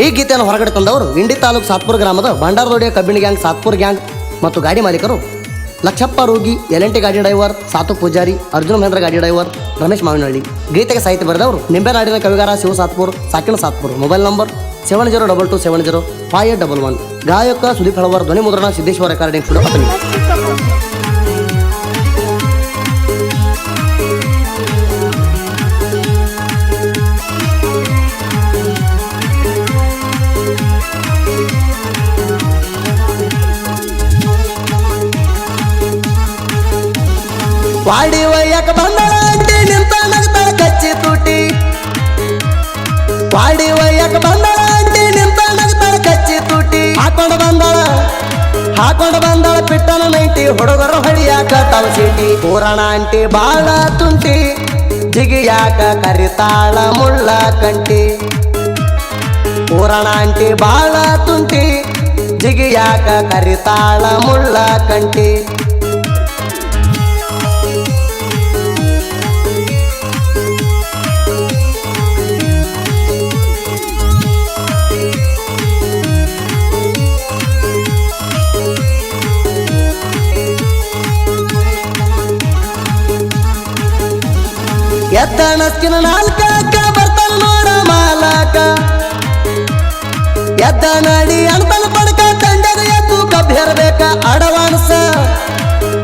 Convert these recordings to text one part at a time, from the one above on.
ಈ ಗೀತೆಯನ್ನು ಹೊರಗಡೆ ತಂದವರು ಇಂಡಿ ತಾಲೂಕು ಸಾತ್ಪುರ ಗ್ರಾಮದ ಭಂಡಾರದೊಡೆಯ ಕಬ್ಬಿಣ ಗ್ಯಾಂಗ್, ಸಾತ್ಪುರ್ ಗ್ಯಾಂಗ್ ಮತ್ತು ಗಾಡಿ ಮಾಲೀಕರು. ಲಕ್ಷಪ್ಪ ರೋಗಿ, ಎಲ್ ಟಿ ಗಾಡಿ ಡ್ರೈವರ್ ಸಾತು ಪೂಜಾರಿ, ಅರ್ಜುನ ಮಹೇಂದ್ರ ಗಾಡಿ ಡ್ರೈವರ್, ರಮೇಶ್ ಮಾವಿನಹಳ್ಳಿ. ಗೀತೆಗೆ ಸಾಹಿತ್ಯ ಬರೆದವರು ನಿಂಬೆನಾಡಿನ ಕವಿಗಾರ Shiva Satpur, ಸಾಕಿನ Satpur. Mobile number seven zero double two seven zero five eight double one. ಗಾಯಕ ಸುದೀಪ್ ಹಳವರ್ ಧ್ವನಿ ಮುದ್ರಣ ಸಿದ್ದೇಶ್ವರ ರೆಕಾರ್ಡಿಂಗ್ ಸ್ಟುಡಿಯೋ ಅತನಿ ವಾಡಿ ಒಯ್ಯಕ ಬಂದಳ ಅಂಟಿ, ನಿಂತ ನಗ್ತಾಳ ಕಚ್ಚಿ ತುಟಿ. ವಾಡಿ ಒಯ್ಯಕ ಬಂದಳ ಅಂಟಿ, ನಿಂತ ನಗ್ತಾಳ ಕಚ್ಚಿ ತುಟಿ. ಹಾಕೊಂಡು ಬಂದಳ ಹಾಕೊಂಡು ಬಂದಳ ಪಿಟ್ಟನ ನೈಟಿ, ಹುಡುಗರು ಹೊಡಿಯಾಕ ತಾವ ಸಿಟಿ. ಪೂರಣ ಅಂಟಿ ಬಾಳ ತುಂಟಿ, ಜಿಗಿಯಾಕ ಕರಿತಾಳ ಮುಳ್ಳ ಕಂಟಿ. ಪೂರಣ ಅಂಟಿ ಬಾಳ ತುಂಟಿ, ಜಿಗಿಯಾಕ ಕರಿತಾಳ ಮುಳ್ಳ ಕಂಟಿ. ಎದ್ದ ನಸ್ಕಿನ ನಾಲ್ಕಕ್ಕ ಬರ್ತಾನ ನೋಡ ಮಾಲಕ. ಎದ್ದ ನಡಿ ಅಣ್ತನ ಪಡ್ಕ, ತಂಡದ ಎದ್ದು ಕಬ್ಬಿರ್ಬೇಕ ಅಡವಾಣಸ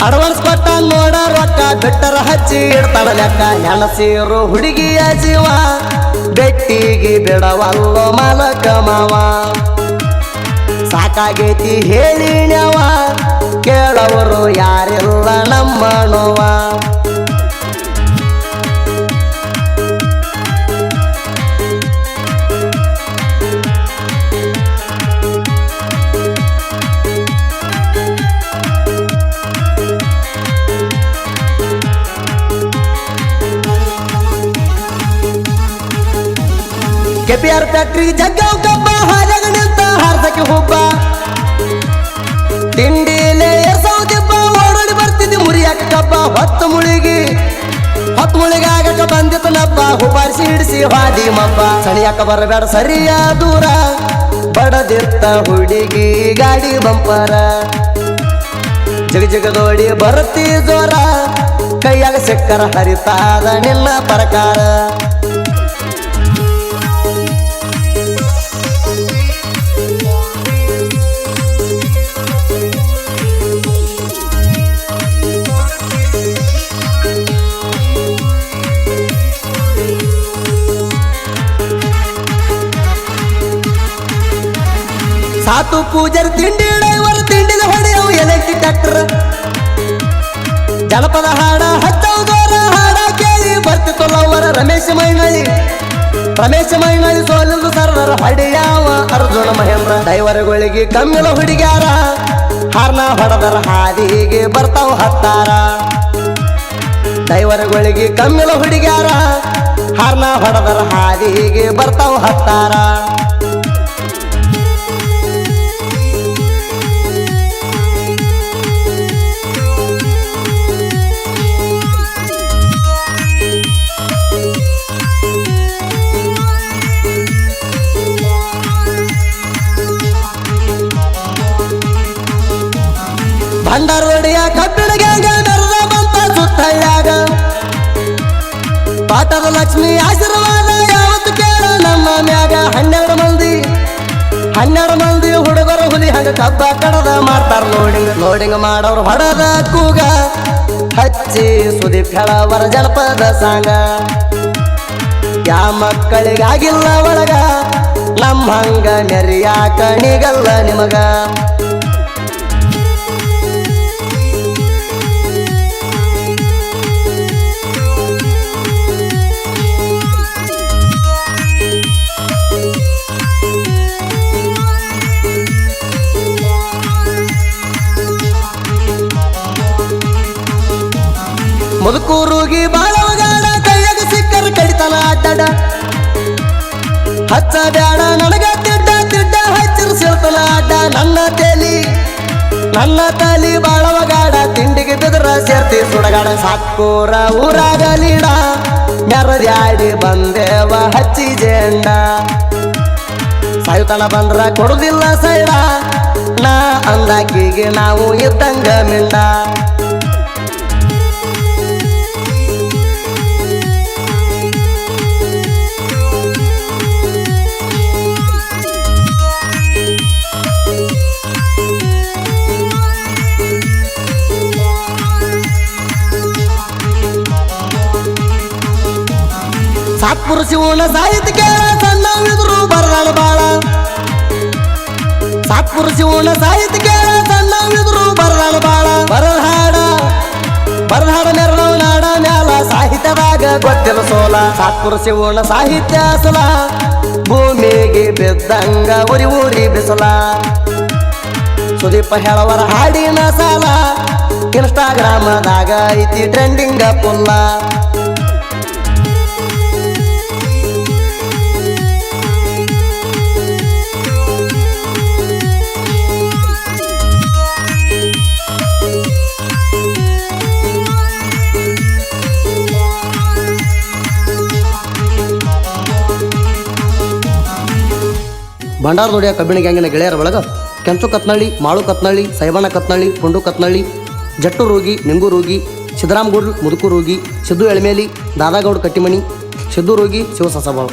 ಅಡ್ವಾನ್ಸ್. ಕೊಟ್ಟ ನೋಡ ರೊಕ್ಕ, ಬಿಟ್ಟರ ಹಚ್ಚಿ ಇಡ್ತಾಳ ಲೆಕ್ಕ. ಹೆಣಸೀರು ಹುಡುಗಿಯ ಜೀವ, ಬೆಟ್ಟಿಗೆ ಬಿಡವಲ್ಲೋ ಮಾಲಕ ಮಾವ. ಸಾಕಾಗೈತಿ ಹೇಳಿ ನ್ಯಾವ ಕೇಳವರು ಯಾರಿಲ್ಲ ಕೆಪಿಆರ್ ಫ್ಯಾಕ್ಟ್ರಿ ಜಗ್ಗಾವ್ ಕಬ್ಬ ಹಾದಾಗ ಹಾರ್ದಕ್ಕೆ ಹುಬ್ಬ ತಿಂಡಿಲೆ ಎರ್ಸೌದಿಬ್ಬ ಓಡೋಡಿ ಬರ್ತಿದ್ದಿ ಮುರಿಯಾಕ ಕಬ್ಬ ಹೊತ್ತು ಮುಳುಗಿ. ಹೊತ್ತು ಮುಳಿಗಾಗಕ ಬಂದಿತ್ತು ನಬ್ಬ ಹುಬಾರಿಸಿ ಹಿಡಿಸಿ ಹಾದಿ ಮಬ್ಬ ಸಣಿಯಾಕ ಬರಬೇಡ ಸರಿಯ ದೂರ ಬಡದಿತ್ತ ಹುಡುಗಿ ಗಾಡಿ ಬಂಪರ. ಜಗ ಜಗದೋಡಿ ಬರುತ್ತಿ ಜೋರ ಕೈಯಾಗ ಸಿಕ್ಕರ ಹರಿತಾದ ನಿಲ್ಲ ಪ್ರಕಾರ. ಸಾತು ಪೂಜರ್ ತಿಂಡಿ ಡೈವರ್ ತಿಂಡಿದ ಹೊಡೆಯವು ಎಲೆಕ್ಟಿ ಟ್ರ್ಯಾಕ್ಟರ್ ಜನಪದ ಹಾಡ ದೋರ ಹಾಡ ಕೇಳಿ ಬರ್ತಿ ಲವ್ವರ ರಮೇಶ ಮೈನಳಿ ರಮೇಶ ಮೈನಳಿ ಸೋಲಿಂದು ಸರ್ವರ ಹೊಡೆಯಾವ ಅರ್ಜುನ ಮಹೇಂದ್ರ. ಡೈವರ್ಗಳಿಗೆ ಕಮ್ಮಿಲ ಹುಡುಗ್ಯಾರ, ಹಾರ್ನ ಹೊಡೆದರ ಹಾದಿಗೆ ಬರ್ತಾವ ಹತ್ತಾರ. ಡೈವರ್ಗಳಿಗೆ ಕಮ್ಮಿಲ ಹುಡುಗ್ಯಾರ, ಹಾರ್ನ ಹೊಡೆದರ ಹಾದಿಗೆ ಬರ್ತಾವ ಹತ್ತಾರ. ಗ್ಯಾಂಗ ಮೆರೆದ ಬಂತ ಪಾಠದ ಲಕ್ಷ್ಮಿ ಆಶೀರ್ವಾದ ಯಾವತ್ತು ಕೇಳ ನಮ್ಮ ಮ್ಯಾಗ. ಹನ್ನೆರಡು ಮಂದಿ ಹನ್ನೆರಡು ಮಂದಿ ಹುಡುಗರು ಹುಲಿ ಹಂಗ ಕಬ್ಬ ಕಡದ ಮಾಡ್ತಾರ ಲೋಡಿಂಗ್. ಲೋಡಿಂಗ್ ಮಾಡೋರು ಹೊಡದ ಕೂಗ, ಹಚ್ಚಿ ಸುದಿ ಫೆಳವರ ಜನಪದ ಸಾಂಗ. ಯಾ ಮಕ್ಕಳಿಗಾಗಿಲ್ಲ ಒಳಗ ನಮ್ಮ ಹಂಗ ಮೆರಿಯಾಕ ಕಣಿಗಲ್ಲ ನಿಮಗ. ಮುದುಕೂರುಗಿ ಬಾಳವಗಾಡ, ಕೈಯಾಗ ಸಿಕ್ಕರು ಕಡಿತಲ ಅಡ್ಡಾಡ ಹಚ್ಚ ಬ್ಯಾಡ, ನನಗ ತಿಡ್ಡ ತಿಡ್ಡ ಹಚ್ಚರು ಸಿಳ್ತನ ಅಡ್ಡ ನನ್ನ ತೇಲಿ, ನನ್ನ ತಲಿ ಬಾಳವಗಾಡ, ತಿಂಡಿಗೆ ಬಿದ್ರ ಸೇರ್ತಿ ಸುಡಗಾಡ. ಸಾಕೂರ ಊರಾಗ ಲೀಡ ಮೆರದ್ಯಾಡಿ ಬಂದೇವ ಹಚ್ಚಿ ಜೇಂಡ. ಸಾಯುತನ ಬಂದ್ರ ಕೊಡುದಿಲ್ಲ ಸೈಡ, ನಾ ಅಂದಾಕಿಗೆ ನಾವು ಇದ್ದಂಗ ಮಿಂಡ. ಸಾತ್ಪುರ ಶಿವನ ಸಾಹಿತ್ಯ ಕೇಳ ಸಣ್ಣವಿದ್ರು ಬಾಳ. ಸಾತ್ಪುರ ಶಿವನ ಸಾಹಿತ್ಯ ಕೇಳ ಸಣ್ಣವಿದ್ರು ಬಾಳ. ಬರಹಾಡ ಬರಹಾಡ ನೆರಳು ನಾಡ ಮ್ಯಾಲ ಸಾಹಿತ್ಯದಾಗ ಗೊತ್ತಿಲ್ಲ ಸೋಲ. ಸಾತ್ಪುರ ಶಿವನ ಸಾಹಿತ್ಯ ಅಸಲ, ಭೂಮಿಗೆ ಬಿದ್ದಂಗ ಉರಿ ಊರಿ ಬಿಸಲ. ಸುದೀಪ ಹೇಳವರ ಹಾಡಿನ ಸಾಲ, ಇನ್ಸ್ಟಾಗ್ರಾಮದಾಗ ಐತಿ ಟ್ರೆಂಡಿಂಗ ಪುಲ್ಲ ಭಂಡಾರ ದುಡಿಯ ಕಬ್ಬಿಣ ಗ್ಯಾಂಗಿನ ಗೆಳೆಯರ ಒಳಗ ಕೆಂಚು ಕತ್ನಳ್ಳಿ, ಮಾಳು ಕತ್ನಳ್ಳಿ ಸೈಬಣ್ಣ ಕತ್ನಳ್ಳಿ, ಪುಂಡು ಕತ್ನಳ್ಳಿ, ಜಟ್ಟು ರೋಗಿ ನಿಂಗು ರೋಗಿ, ಸಿದ್ದರಾಮಗೌಡ್ ಮುದುಕು ರೋಗಿ, ಸಿದ್ದು ಎಳಮೇಲಿ, ದಾದಾಗೌಡ ಕಟ್ಟಿಮಣಿ, ಸಿದ್ದು ರೋಗಿ, ಶಿವಸಸಬಾಳು.